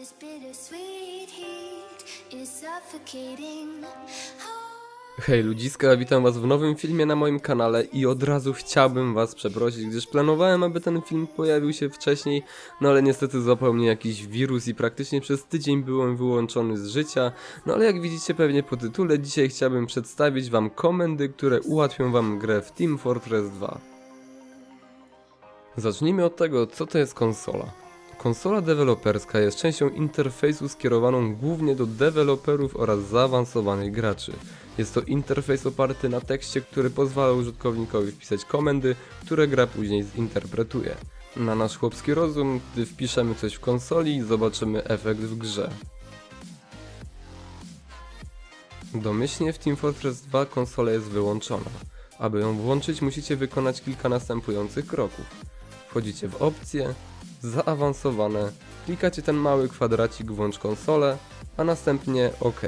This bittersweet heat is suffocating. Hej ludziska, witam was w nowym filmie na moim kanale i od razu chciałbym was przeprosić, gdyż planowałem, aby ten film pojawił się wcześniej, no ale niestety złapał mnie jakiś wirus i praktycznie przez tydzień byłem wyłączony z życia, no ale jak widzicie pewnie po tytule, dzisiaj chciałbym przedstawić wam komendy, które ułatwią wam grę w Team Fortress 2. Zacznijmy od tego, co to jest konsola. Konsola deweloperska jest częścią interfejsu skierowaną głównie do deweloperów oraz zaawansowanych graczy. Jest to interfejs oparty na tekście, który pozwala użytkownikowi wpisać komendy, które gra później zinterpretuje. Na nasz chłopski rozum, gdy wpiszemy coś w konsoli, zobaczymy efekt w grze. Domyślnie w Team Fortress 2 konsola jest wyłączona. Aby ją włączyć, musicie wykonać kilka następujących kroków. Wchodzicie w opcje, zaawansowane, klikacie ten mały kwadracik włącz konsolę, a następnie OK.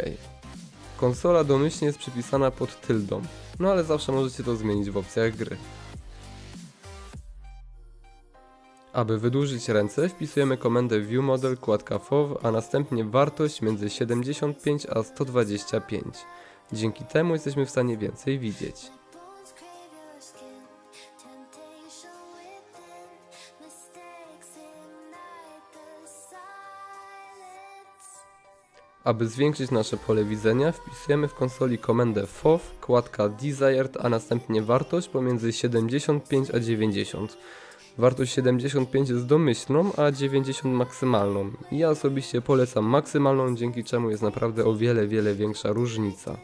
Konsola domyślnie jest przypisana pod tyldą, no ale zawsze możecie to zmienić w opcjach gry. Aby wydłużyć ręce, wpisujemy komendę viewModel kładka FOV, a następnie wartość między 75 a 125. Dzięki temu jesteśmy w stanie więcej widzieć. Aby zwiększyć nasze pole widzenia, wpisujemy w konsoli komendę FOV, kładka Desired, a następnie wartość pomiędzy 75 a 90. Wartość 75 jest domyślną, a 90 maksymalną. Ja osobiście polecam maksymalną, dzięki czemu jest naprawdę o wiele, wiele większa różnica.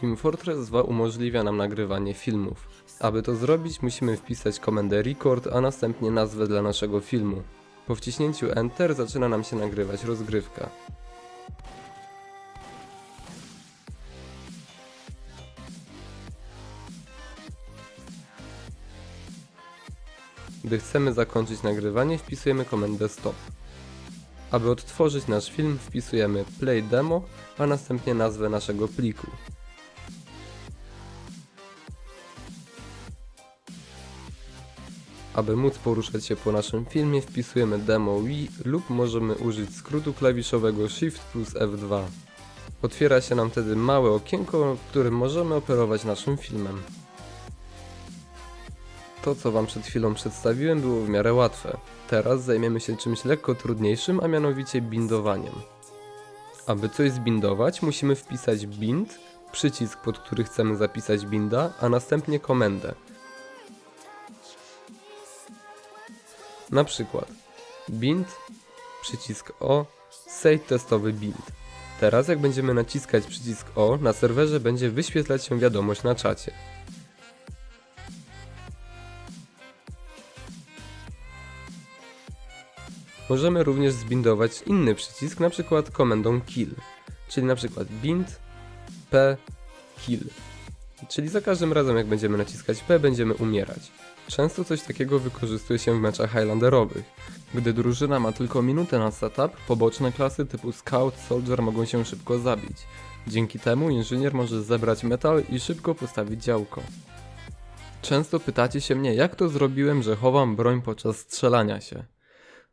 Team Fortress 2 umożliwia nam nagrywanie filmów. Aby to zrobić, musimy wpisać komendę record, a następnie nazwę dla naszego filmu. Po wciśnięciu Enter zaczyna nam się nagrywać rozgrywka. Gdy chcemy zakończyć nagrywanie, wpisujemy komendę stop. Aby odtworzyć nasz film, wpisujemy play demo, a następnie nazwę naszego pliku. Aby móc poruszać się po naszym filmie, wpisujemy demo Wii lub możemy użyć skrótu klawiszowego Shift plus F2. Otwiera się nam wtedy małe okienko, w którym możemy operować naszym filmem. To, co Wam przed chwilą przedstawiłem, było w miarę łatwe. Teraz zajmiemy się czymś lekko trudniejszym, a mianowicie bindowaniem. Aby coś zbindować, musimy wpisać bind, przycisk, pod który chcemy zapisać binda, a następnie komendę. Na przykład bind, przycisk O, save testowy bind. Teraz jak będziemy naciskać przycisk O, na serwerze będzie wyświetlać się wiadomość na czacie. Możemy również zbindować inny przycisk, na przykład komendą kill, czyli na przykład bind p kill. Czyli za każdym razem jak będziemy naciskać P będziemy umierać. Często coś takiego wykorzystuje się w meczach Highlanderowych. Gdy drużyna ma tylko minutę na setup, poboczne klasy typu Scout, Soldier mogą się szybko zabić. Dzięki temu inżynier może zebrać metal i szybko postawić działko. Często pytacie się mnie, jak to zrobiłem, że chowam broń podczas strzelania się.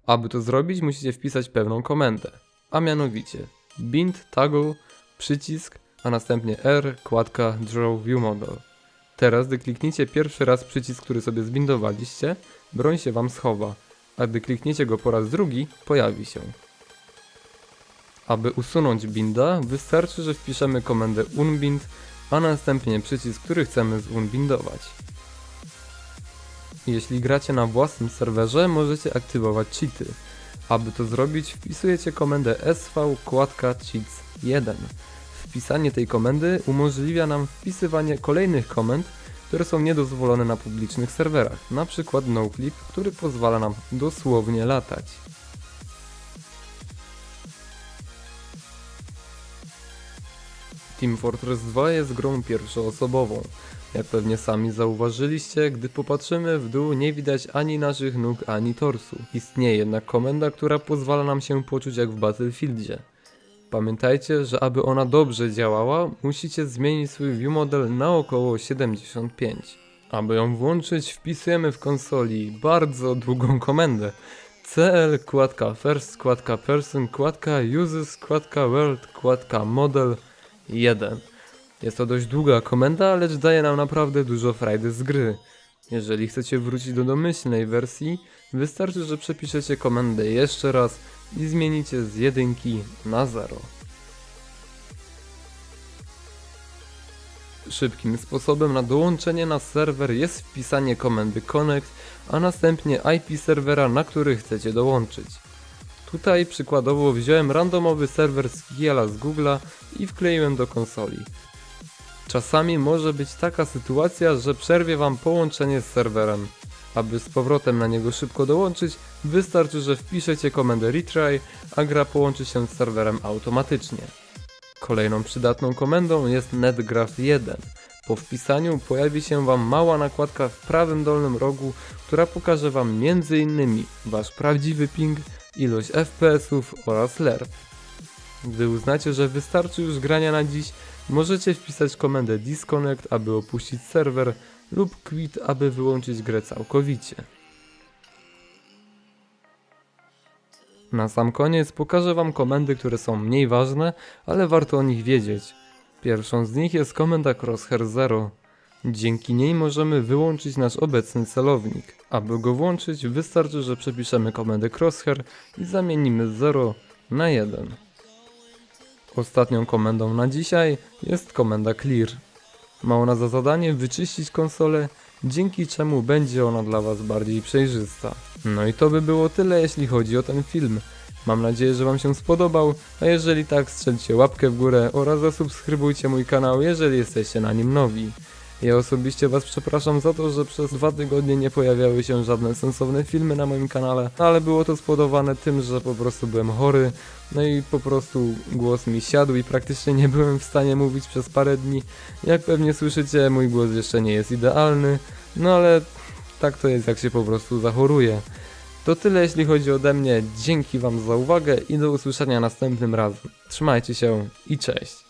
Aby to zrobić, musicie wpisać pewną komendę, a mianowicie bind toggle, przycisk, a następnie R, kładka Draw View Model. Teraz, gdy klikniecie pierwszy raz przycisk, który sobie zbindowaliście, broń się Wam schowa, a gdy klikniecie go po raz drugi, pojawi się. Aby usunąć binda, wystarczy, że wpiszemy komendę unbind, a następnie przycisk, który chcemy zunbindować. Jeśli gracie na własnym serwerze, możecie aktywować cheaty. Aby to zrobić, wpisujecie komendę sv kładka cheats 1. Wpisanie tej komendy umożliwia nam wpisywanie kolejnych komend, które są niedozwolone na publicznych serwerach, przykład noclip, który pozwala nam dosłownie latać. Team Fortress 2 jest grą pierwszoosobową. Jak pewnie sami zauważyliście, gdy popatrzymy w dół nie widać ani naszych nóg, ani torsu. Istnieje jednak komenda, która pozwala nam się poczuć jak w Battlefieldzie. Pamiętajcie, że aby ona dobrze działała, musicie zmienić swój view model na około 75. Aby ją włączyć, wpisujemy w konsoli bardzo długą komendę. cl, kładka first, kładka person, kładka uses, kładka world, kładka model 1. Jest to dość długa komenda, lecz daje nam naprawdę dużo frajdy z gry. Jeżeli chcecie wrócić do domyślnej wersji, wystarczy, że przepiszecie komendę jeszcze raz i zmienicie z jedynki na 0. Szybkim sposobem na dołączenie na serwer jest wpisanie komendy connect, a następnie IP serwera, na który chcecie dołączyć. Tutaj przykładowo wziąłem randomowy serwer z Kiela z Google'a i wkleiłem do konsoli. Czasami może być taka sytuacja, że przerwie Wam połączenie z serwerem. Aby z powrotem na niego szybko dołączyć, wystarczy, że wpiszecie komendę retry, a gra połączy się z serwerem automatycznie. Kolejną przydatną komendą jest netgraph 1. Po wpisaniu pojawi się Wam mała nakładka w prawym dolnym rogu, która pokaże Wam m.in. Wasz prawdziwy ping, ilość FPS-ów oraz ler. Gdy uznacie, że wystarczy już grania na dziś, możecie wpisać komendę disconnect, aby opuścić serwer lub quit, aby wyłączyć grę całkowicie. Na sam koniec pokażę Wam komendy, które są mniej ważne, ale warto o nich wiedzieć. Pierwszą z nich jest komenda Crosshair 0. Dzięki niej możemy wyłączyć nasz obecny celownik. Aby go włączyć, wystarczy, że przepiszemy komendę Crosshair i zamienimy 0 na 1. Ostatnią komendą na dzisiaj jest komenda Clear. Ma ona za zadanie wyczyścić konsolę, dzięki czemu będzie ona dla Was bardziej przejrzysta. No i to by było tyle, jeśli chodzi o ten film. Mam nadzieję, że Wam się spodobał, a jeżeli tak, strzelcie łapkę w górę oraz zasubskrybujcie mój kanał, jeżeli jesteście na nim nowi. Ja osobiście Was przepraszam za to, że przez dwa tygodnie nie pojawiały się żadne sensowne filmy na moim kanale, ale było to spowodowane tym, że po prostu byłem chory, no i po prostu głos mi siadł i praktycznie nie byłem w stanie mówić przez parę dni. Jak pewnie słyszycie, mój głos jeszcze nie jest idealny, no ale tak to jest jak się po prostu zachoruje. To tyle jeśli chodzi ode mnie, dzięki Wam za uwagę i do usłyszenia następnym razem. Trzymajcie się i cześć.